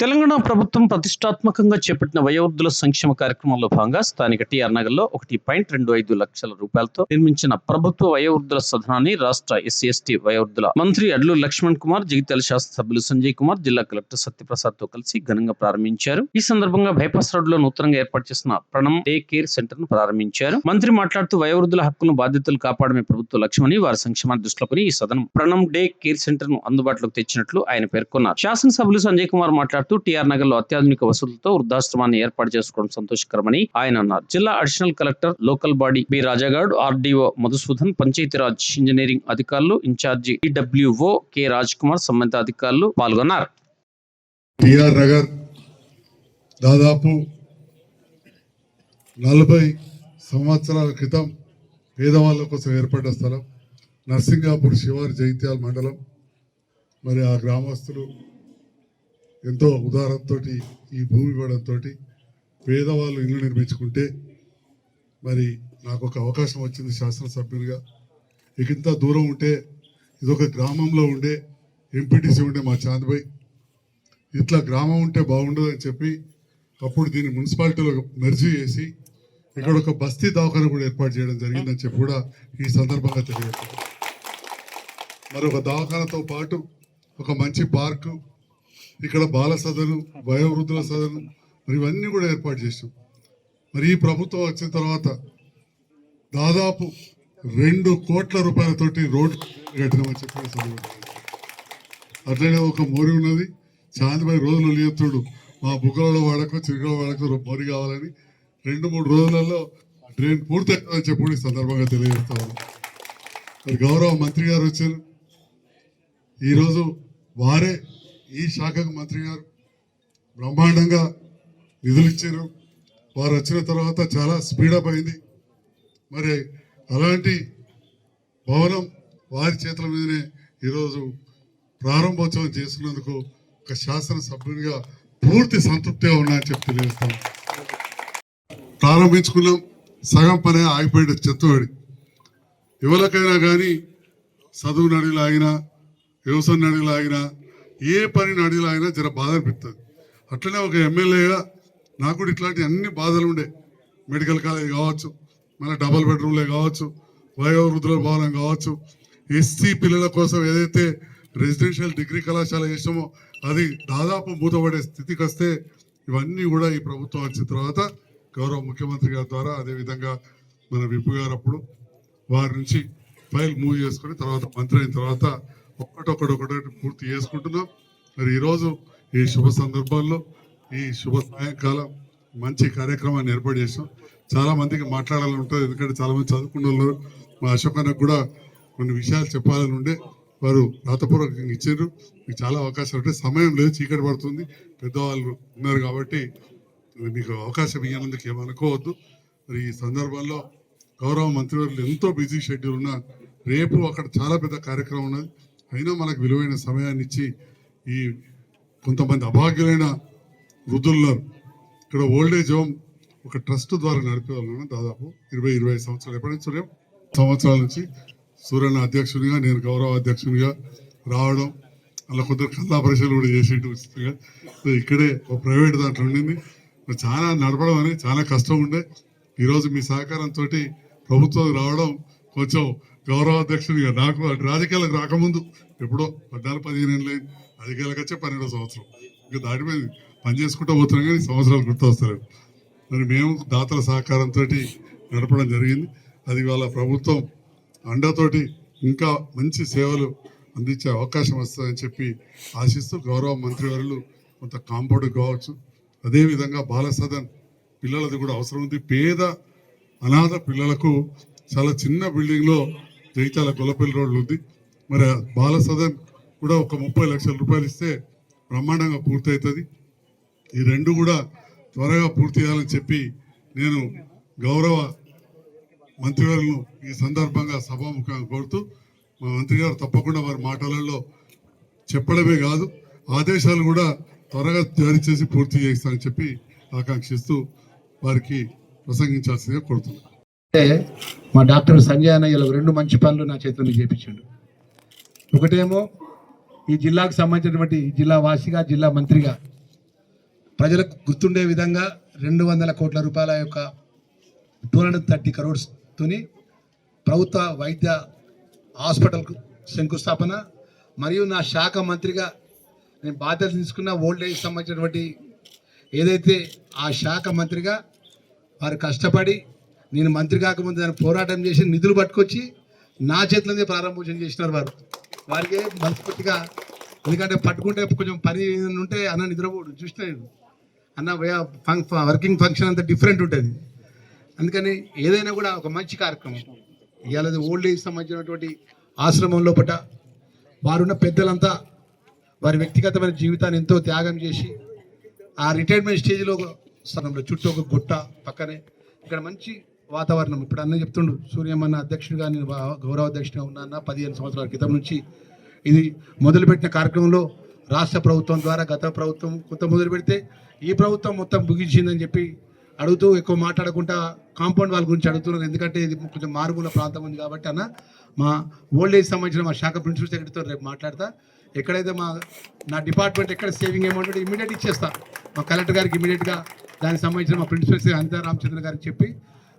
తెలంగాణ ప్రభుత్వం ప్రతిష్టాత్మకంగా చేపట్టిన వయోవృద్ధుల సంక్షేమ కార్యక్రమంలో భాగంగా స్థానిక టీఆర్ నగర్లో ఒకటి పాయింట్ రెండు ఐదు లక్షల రూపాయలతో నిర్మించిన ప్రభుత్వ వయోవృద్ధుల సదనాన్ని రాష్ట్ర ఎస్సీ ఎస్టీ వయోవృద్ధుల మంత్రి అడ్లు లక్ష్మణ్ కుమార్ జగిత్యాల శాసనసభ్యులు సంజయ్ కుమార్ జిల్లా కలెక్టర్ సత్యప్రసాద్తో కలిసి ఘనంగా ప్రారంభించారు. ఈ సందర్భంగా బైపాస్ రోడ్లో నూతనంగా ఏర్పాటు చేసిన ప్రణం డే కేర్ సెంటర్ను ప్రారంభించారు. మంత్రి మాట్లాడుతూ వయోవృద్ధుల హక్కులను బాధ్యతలు కాపాడమే ప్రభుత్వ లక్ష్యమని వారి సంక్షేమాన్ని దృష్టిలో కొని ఈ సదనం ప్రణమ్ డే కేర్ సెంటర్ను అందుబాటులోకి తెచ్చినట్లు ఆయన పేర్కొన్నారు. శాసనసభ్యులు సంజయ్ కుమార్ మాట్లాడుతూ టీఆర్ నగర్లో అత్యాధునిక వసతులతో వృద్ధాశ్రమాన్ని ఏర్పాటు చేసుకోవడం సంతోషకరమని ఆయన అన్నారు. జిల్లా additional collector local body B రాజాగాడ్ RDO Madhusudan Panchayati Raj engineering అధికారులు incharge EWO K Raj Kumar సంబంధిత అధికారులు పాల్గొన్నారు. టిఆర్ నగర్ దాదాపు నలభై సంవత్సరాల క్రితం పేదవాళ్ళ కోసం ఏర్పడ్డ స్థలం నర్సింగాపూర్ శివారి జైత్యాల మండలం. మరి ఆ గ్రామస్తులు ఎంతో ఉదారంతో ఈ భూమి ఇవ్వడంతో పేదవాళ్ళు ఇల్లు నిర్మించుకుంటే మరి నాకు ఒక అవకాశం వచ్చింది శాసనసభ్యులుగా ఇక ఇంత దూరం ఉంటే ఇదొక గ్రామంలో ఉండే ఎంపీటీసీ ఉండే మా చాంద్బాయ్. ఇట్లా గ్రామం ఉంటే బాగుండదు అని చెప్పి అప్పుడు దీన్ని మున్సిపాలిటీలో మెర్జీ చేసి ఇక్కడ ఒక బస్తీ దవాఖాన కూడా ఏర్పాటు చేయడం జరిగిందని చెప్పి కూడా ఈ సందర్భంగా తెలియజేస్తాను మరి ఒక దవాఖానతో పాటు ఒక మంచి పార్కు ఇక్కడ బాల సదను వయోవృద్ధుల సదను మరి ఇవన్నీ కూడా ఏర్పాటు చేసాం మరి ఈ ప్రభుత్వం వచ్చిన తర్వాత దాదాపు రెండు కోట్ల రూపాయలతోటి రోడ్డు కట్టినామని చెప్పి ఈ అట్లనే ఒక మోరి ఉన్నది. చాందిపై రోజులు లేతుడు మా బుగ్గలలో వాళ్ళకు చిరుగల వాళ్ళకు మోరి కావాలని రెండు మూడు రోజులలో డ్రైన్ పూర్తి అవుతుందని చెప్పి సందర్భంగా తెలియజేస్తాను మరి గౌరవ మంత్రి గారు వచ్చారు. ఈరోజు వారే ఈ శాఖకు మంత్రి గారు బ్రహ్మాండంగా నిధులు ఇచ్చారు. వారు వచ్చిన తర్వాత చాలా స్పీడప్ అయింది. మరి అలాంటి భవనం వారి చేతుల మీదనే ఈరోజు ప్రారంభోత్సవం చేస్తున్నందుకు ఒక శాసనసభ్యునిగా పూర్తి సంతృప్తిగా ఉన్నాయని చెప్పి తెలియజేస్తాను. ప్రారంభించుకున్నాం. సగం పనే ఆగిపోయిన చెత్తవాడి ఎవరికైనా కానీ చదువు నడిలాగినా వ్యవసాయం నడిలాగినా ఏ పని అయినా జర బాధ అనిపిస్తుంది అట్లనే ఒక ఎమ్మెల్యేగా నాకు కూడా ఇట్లాంటి అన్ని బాధలు ఉండే. మెడికల్ కాలేజ్ కావచ్చు మళ్ళీ డబల్ బెడ్రూమ్లే కావచ్చు వయోవృద్ధుల భవనం కావచ్చు ఎస్సీ పిల్లల కోసం ఏదైతే రెసిడెన్షియల్ డిగ్రీ కళాశాల చేసామో అది దాదాపు మూతపడే స్థితికి వస్తే ఇవన్నీ కూడా ఈ ప్రభుత్వం వచ్చిన తర్వాత గౌరవ ముఖ్యమంత్రి గారి ద్వారా అదేవిధంగా మన విప్పు గారు అప్పుడు వారి నుంచి ఫైల్ మూవ్ చేసుకుని తర్వాత మంత్రి అయిన తర్వాత ఒక్కటొక్కటి ఒకటి పూర్తి చేసుకుంటున్నాం. మరి ఈరోజు ఈ శుభ సందర్భాల్లో ఈ శుభ సాయంకాలం మంచి కార్యక్రమాన్ని ఏర్పాటు చేసాం చాలా మందికి మాట్లాడాలని ఉంటుంది. ఎందుకంటే చాలామంది చదువుకున్న వాళ్ళు మా అశోక్ అన్నకు కూడా కొన్ని విషయాలు చెప్పాలని ఉండే వారు రాతపూర్వకంగా ఇచ్చారు. మీకు చాలా అవకాశాలు ఉంటాయి సమయం లేదు చీకటి పడుతుంది. పెద్దవాళ్ళు ఉన్నారు కాబట్టి మీకు అవకాశం ఇవ్వనందుకు ఏమనుకోవద్దు మరి ఈ సందర్భంలో గౌరవ మంత్రివర్యులు ఎంతో బిజీ షెడ్యూల్ ఉన్న రేపు అక్కడ చాలా పెద్ద కార్యక్రమం ఉన్నది. అయినా మనకు విలువైన సమయాన్ని ఇచ్చి ఈ కొంతమంది అభాగ్యులైన వృద్ధులున్నారు ఇక్కడ ఓల్డేజ్ హోమ్ ఒక ట్రస్ట్ ద్వారా నడిపే వాళ్ళను దాదాపు ఇరవై ఇరవై సంవత్సరాలు. ఎప్పటి నుంచి సూర్యం? సంవత్సరాల నుంచి. సూర్యన్న అధ్యక్షునిగా నేను గౌరవ అధ్యక్షునిగా రావడం అలా కొందరు కళ్ళు పరీక్షలు కూడా చేసేట్టు ఉచితంగా ఇక్కడే ఒక ప్రైవేట్ దాంట్లో ఉండింది. చాలా నడపడం అనేది చాలా కష్టం ఉండే. ఈరోజు మీ సహకారంతో ప్రభుత్వం రావడం కొంచెం గౌరవ అధ్యక్షునిగా నాకు అటు రాజకీయాలకు రాకముందు ఎప్పుడో పద్నాలుగు పదిహేను ఏళ్ళు అయింది రాజకీయాలకు వచ్చే పన్నెండో సంవత్సరం. ఇంకా దాటిపోయింది. పని చేసుకుంటూ పోతున్నాం కానీ సంవత్సరాలు గుర్తొస్తలేవు. మరి మేము దాతల సహకారంతో నడపడం జరిగింది. అది వాళ్ళ ప్రభుత్వం అండతోటి ఇంకా మంచి సేవలు అందించే అవకాశం వస్తుందని చెప్పి ఆశిస్తూ గౌరవ మంత్రివర్యులు కొంత కాంపౌండ్ కావచ్చు. అదేవిధంగా బాల సదన్ పిల్లలది కూడా అవసరం ఉంది. పేద అనాథ పిల్లలకు చాలా చిన్న బిల్డింగ్లో జగిత్యాల గొల్లపల్లి రోడ్లు ఉంది. మరి బాల సదన్ కూడా ఒక ముప్పై లక్షల రూపాయలు ఇస్తే బ్రహ్మాండంగా పూర్తవుతుంది. ఈ రెండు కూడా త్వరగా పూర్తి చేయాలని చెప్పి నేను గౌరవ మంత్రివర్యులను ఈ సందర్భంగా సభాముఖంగా కోరుతూ మా మంత్రి గారు తప్పకుండా వారి మాటలలో చెప్పడమే కాదు ఆదేశాలు కూడా త్వరగా జారీ చేసి పూర్తి చేస్తానని చెప్పి ఆకాంక్షిస్తూ వారికి ప్రసంగించాల్సిందిగా కోరుతున్నాను. అంటే మా డాక్టర్ సంజయ్ అన్న ఇలా రెండు మంచి పనులు నా చేతుల్లో చేపించాడు. ఒకటేమో ఈ జిల్లాకు సంబంధించినటువంటి జిల్లా వాసిగా జిల్లా మంత్రిగా ప్రజలకు గుర్తుండే విధంగా రెండు వందల కోట్ల రూపాయల యొక్క టూ హండ్రెడ్ థర్టీ కరోడ్స్తోని ప్రభుత్వ వైద్య హాస్పిటల్కు శంకుస్థాపన. మరియు నా శాఖ మంత్రిగా నేను బాధ్యత తీసుకున్న ఓల్డ్ ఏజ్ సంబంధించినటువంటి ఏదైతే ఆ శాఖ మంత్రిగా వారు కష్టపడి నేను మంత్రి కాకముందు దాన్ని పోరాటం చేసి నిధులు పట్టుకొచ్చి నా చేతులనే ప్రారంభోచన చేసినారు వారు. వారికి మనస్ఫూర్తిగా ఎందుకంటే పట్టుకుంటే కొంచెం పని ఏదైనా ఉంటే అన్న నిద్రపోడు చూసిన నేను అన్న వర్కింగ్ ఫంక్షన్ అంతా డిఫరెంట్ ఉంటుంది. అందుకని ఏదైనా కూడా ఒక మంచి కార్యక్రమం. ఇవాళ ఓల్డ్ ఏజ్ సంబంధించినటువంటి ఆశ్రమం లోపల వారున్న పెద్దలంతా వారి వ్యక్తిగతమైన జీవితాన్ని ఎంతో త్యాగం చేసి ఆ రిటైర్మెంట్ స్టేజ్లో స్థలంలో స్థానంలో చుట్టూ ఒక గుట్ట పక్కనే. ఇక్కడ మంచి వాతావరణం. ఇప్పుడు అన్న చెప్తుండు సూర్యమన్న అధ్యక్షుడిగా నేను గౌరవ అధ్యక్షుడిగా ఉన్నాన్న పదిహేను సంవత్సరాల క్రితం నుంచి. ఇది మొదలుపెట్టిన కార్యక్రమంలో రాష్ట్ర ప్రభుత్వం ద్వారా గత ప్రభుత్వం కొత్త మొదలు పెడితే ఈ ప్రభుత్వం మొత్తం ముగించిందని చెప్పి అడుగుతూ ఎక్కువ మాట్లాడకుండా కాంపౌండ్ వాళ్ళ గురించి అడుగుతున్నారు. ఎందుకంటే ఇది కొంచెం మారుమూల ప్రాంతం ఉంది కాబట్టి అన్న మా ఓల్డ్ ఏజ్ సంబంధించిన మా శాఖ ప్రిన్సిపల్ సెక్రటరీతో రేపు మాట్లాడతా. ఎక్కడైతే మా నా డిపార్ట్మెంట్ ఎక్కడ సేవింగ్ అమౌంట్ ఉంటే ఇమీడియట్ ఇచ్చేస్తా. మా కలెక్టర్ గారికి ఇమీడియట్గా దానికి సంబంధించిన మా ప్రిన్సిపల్ సెక్రటరీ అనితా రామచంద్ర గారికి చెప్పి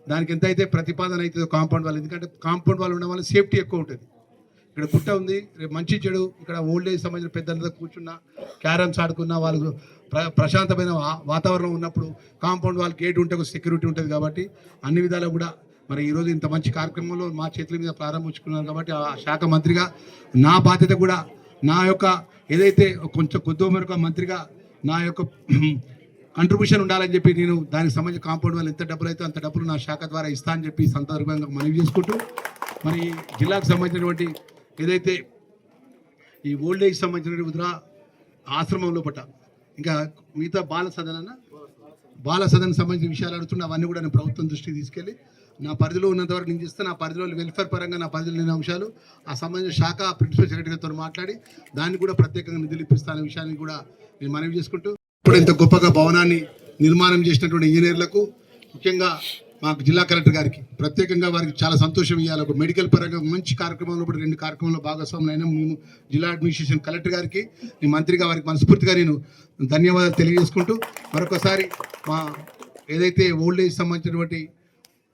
దానికి ఎంత అయితే ప్రతిపాదన అవుతుందో కాంపౌండ్ వాళ్ళు ఎందుకంటే కాంపౌండ్ వాళ్ళు ఉండడం వల్ల సేఫ్టీ ఎక్కువ ఉంటుంది. ఇక్కడ గుట్ట ఉంది రేపు మంచి చెడు ఇక్కడ ఓల్డ్ ఏజ్ సంబంధించిన పెద్దలతో కూర్చున్న క్యారమ్స్ ఆడుకున్న వాళ్ళు ప్ర ప్రశాంతమైన వాతావరణం ఉన్నప్పుడు కాంపౌండ్ వాళ్ళ గేట్ ఉంటే ఒక సెక్యూరిటీ ఉంటుంది కాబట్టి అన్ని విధాలు కూడా మరి ఈరోజు ఇంత మంచి కార్యక్రమంలో మా చేతుల మీద ప్రారంభించుకున్నారు కాబట్టి ఆ శాఖ మంత్రిగా నా బాధ్యత కూడా నా యొక్క ఏదైతే కొంచెం కొద్ది మేరకు మంత్రిగా నా యొక్క కంట్రిబ్యూషన్ ఉండాలని చెప్పి నేను దానికి సంబంధించిన కాంపౌండ్ వాళ్ళు ఎంత డబ్బులు అయితే అంత డబ్బులు నా శాఖ ద్వారా ఇస్తా అని చెప్పి సందర్భంగా మనవి చేసుకుంటూ మరి జిల్లాకు సంబంధించినటువంటి ఏదైతే ఈ ఓల్డ్ ఏజ్ సంబంధించిన వృధా ఆశ్రమంలో పట్ట ఇంకా మిగతా బాల సదన బాల సదన్ సంబంధించిన విషయాలు అడుగుతున్నా అవన్నీ కూడా నేను ప్రభుత్వం దృష్టికి తీసుకెళ్ళి నా పరిధిలో ఉన్నంత వరకు నేను చేస్తే నా పరిధిలో వెల్ఫేర్ పరంగా నా పరిధిలో లేని అంశాలు ఆ సంబంధించిన శాఖ ప్రిన్సిపల్ సెక్రటరీతో మాట్లాడి దాన్ని కూడా ప్రత్యేకంగా నిధులు ఇప్పిస్తానే విషయాన్ని కూడా నేను మనవి చేసుకుంటూ ఇప్పుడు ఇంత గొప్పగా భవనాన్ని నిర్మాణం చేసినటువంటి ఇంజనీర్లకు ముఖ్యంగా మాకు జిల్లా కలెక్టర్ గారికి ప్రత్యేకంగా వారికి చాలా సంతోషం ఇవ్వాలి ఒక మెడికల్ పరంగా మంచి కార్యక్రమంలో కూడా రెండు కార్యక్రమంలో భాగస్వాములు అయినా మేము జిల్లా అడ్మినిస్ట్రేషన్ కలెక్టర్ గారికి నేను మంత్రిగా వారికి మనస్ఫూర్తిగా నేను ధన్యవాదాలు తెలియజేసుకుంటూ మరొకసారి మా ఏదైతే ఓల్డ్ ఏజ్ సంబంధించినటువంటి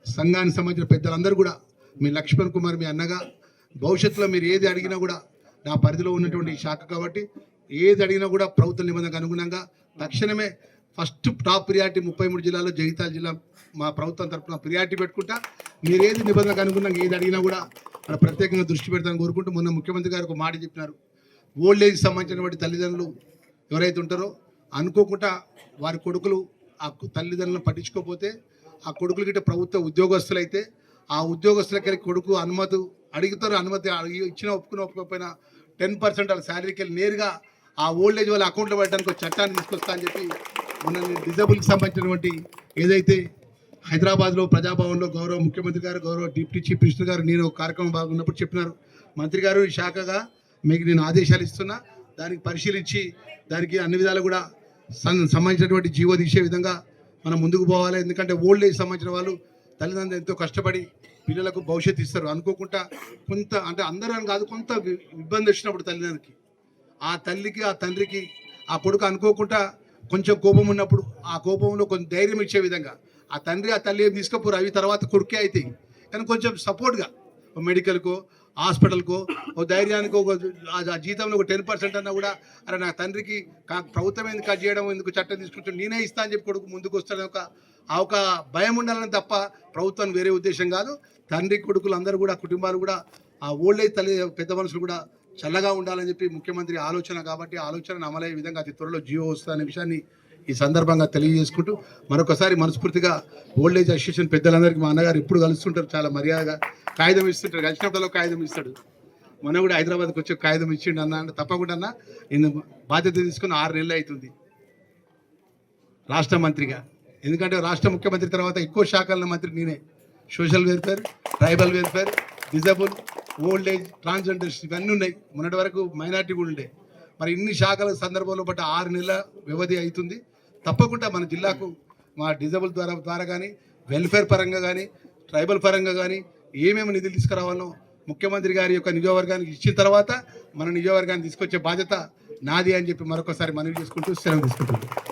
సంఘానికి సంబంధించిన పెద్దలందరూ కూడా మీ లక్ష్మణ్ కుమార్ మీ అన్నగా భవిష్యత్తులో మీరు ఏది అడిగినా కూడా నా పరిధిలో ఉన్నటువంటి శాఖ కాబట్టి ఏది అడిగినా కూడా ప్రభుత్వ నిబంధనకు అనుగుణంగా తక్షణమే ఫస్ట్ టాప్ ప్రియారిటీ ముప్పై మూడు జిల్లాలో జగిత్యాల జిల్లా మా ప్రభుత్వం తరఫున ప్రియారిటీ పెట్టుకుంటా. మీరేది నిబంధనకు అనుగుణంగా ఏది అడిగినా కూడా అక్కడ ప్రత్యేకంగా దృష్టి పెడతాను కోరుకుంటూ మొన్న ముఖ్యమంత్రి గారు ఒక మాట చెప్పినారు. ఓల్డ్ ఏజ్ సంబంధించినటువంటి తల్లిదండ్రులు ఎవరైతే ఉంటారో అనుకోకుండా వారి కొడుకులు ఆ తల్లిదండ్రులను పట్టించుకోకపోతే ఆ కొడుకులు గిట్ట ప్రభుత్వ ఉద్యోగస్తులు అయితే ఆ ఉద్యోగస్తులకి కొడుకు అనుమతి అడుగుతారు. అనుమతి అడిగి- ఇచ్చిన ఒప్పుకున్న ఒప్పుకోకపోయినా టెన్ పర్సెంట్ వాళ్ళ శాలరీకి వెళ్ళి నేరుగా ఆ ఓల్డ్ ఏజ్ వాళ్ళ అకౌంట్లో పెట్టడానికి ఒక చట్టాన్ని తీసుకొస్తా అని చెప్పి మొన్న డిజబుల్కి సంబంధించినటువంటి ఏదైతే హైదరాబాద్లో ప్రజాభవన్లో గౌరవ ముఖ్యమంత్రి గారు గౌరవ డిప్యూటీ చీఫ్ మినిస్టర్ గారు నేను ఒక కార్యక్రమం బాగున్నప్పుడు చెప్పినారు. మంత్రి గారు ఈ శాఖగా మీకు నేను ఆదేశాలు ఇస్తున్నా. దానికి పరిశీలించి దానికి అన్ని విధాలు కూడా సం- సంబంధించినటువంటి జీవో తీసే విధంగా మనం ముందుకు పోవాలి. ఎందుకంటే ఓల్డ్ ఏజ్ సంబంధించిన వాళ్ళు తల్లిదండ్రులు ఎంతో కష్టపడి పిల్లలకు భవిష్యత్తు ఇస్తారు. అనుకోకుండా కొంత అంటే అందరూ అని కాదు కొంత ఇబ్బంది వచ్చినప్పుడు తల్లిదండ్రులకి ఆ తల్లికి ఆ తండ్రికి ఆ కొడుకు అనుకోకుండా కొంచెం కోపం ఉన్నప్పుడు ఆ కోపంలో కొంచెం ధైర్యం ఇచ్చే విధంగా. ఆ తండ్రి ఆ తల్లి ఏం తీసుకపోరు అవి తర్వాత కొడుకే అవుతాయి కానీ కొంచెం సపోర్ట్గా మెడికల్కో హాస్పిటల్కో ఓ ధైర్యానికి ఒక ఆ- జీతంలో ఒక టెన్ పర్సెంట్ అన్నా కూడా అరే నా తండ్రికి ప్రభుత్వం ఎందుకు కట్ చేయడం ఎందుకు చట్టం తీసుకుంటాం నేనే ఇస్తా అని చెప్పి కొడుకు ముందుకు వస్తాడని ఒక ఆ ఒక భయం ఉండాలని తప్ప ప్రభుత్వం వేరే ఉద్దేశం కాదు. తండ్రి కొడుకులు అందరూ కూడా కుటుంబాలు కూడా ఆ ఓల్డ్ ఏజ్ తల్లి పెద్ద మనుషులు కూడా చల్లగా ఉండాలని చెప్పి ముఖ్యమంత్రి ఆలోచన కాబట్టి ఆలోచన అమలయ్యే విధంగా అతి త్వరలో జియో వస్తుందనే విషయాన్ని ఈ సందర్భంగా తెలియజేసుకుంటూ మరొకసారి మనస్ఫూర్తిగా ఓల్డ్ ఏజ్ అసోసియేషన్ పెద్దలందరికీ మా అన్నగారు ఎప్పుడు కలుస్తుంటారు చాలా మర్యాదగా కాగితం ఇస్తుంటారు. కలిసినప్పుడు కాగితం ఇస్తాడు. మన కూడా హైదరాబాద్కి వచ్చి కాగితం ఇచ్చిండు అన్న. అంటే తప్పకుండా అన్న నేను బాధ్యత తీసుకుని ఆరు నెలలు అవుతుంది. రాష్ట్ర మంత్రిగా. ఎందుకంటే రాష్ట్ర ముఖ్యమంత్రి తర్వాత ఎక్కువ శాఖల మంత్రి నేనే. Social welfare tribal welfare disable old age transgenders ఇవన్నీ ఉన్నాయి. మొన్నటి వరకు మైనార్టీ కూడా ఉండే. మరి ఇన్ని శాఖల సందర్భంలో బట్టి ఆరు నెలల వ్యవధి అవుతుంది. తప్పకుండా మన జిల్లాకు మా డిజబుల్ ద్వారా ద్వారా కానీ వెల్ఫేర్ పరంగా కానీ ట్రైబల్ పరంగా కానీ ఏమేమి నిధులు తీసుకురావాలో ముఖ్యమంత్రి గారి యొక్క నియోజకవర్గానికి ఇచ్చిన తర్వాత మన నియోజకవర్గాన్ని తీసుకొచ్చే బాధ్యత నాది అని చెప్పి మరొకసారి మనవి చేసుకుంటూ సెలవు తీసుకుంటున్నాం.